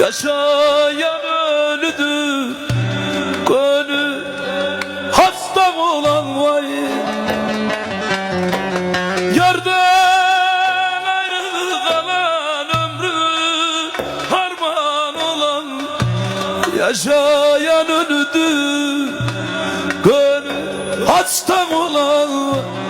Yaşayan ölüdür Gönlü hasta olan vay Yardan ayrı ömrü Harman olan Yaşayan ölüdür Gönlü hasta olan Yazan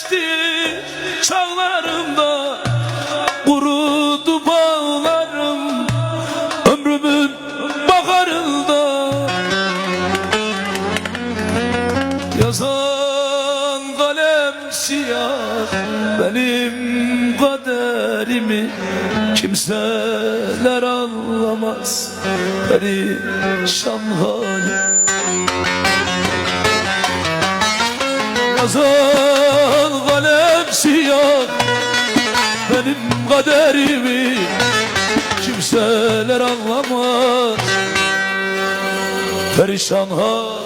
geçti çağlarımda Kurudu bağlarım ömrümün baharında. Yazan kalem siyah benim kaderimi Kimseler anlamaz. Perişan halim. Yazan siyah Benim kaderimi. Kimseler anlamaz. Perişan hal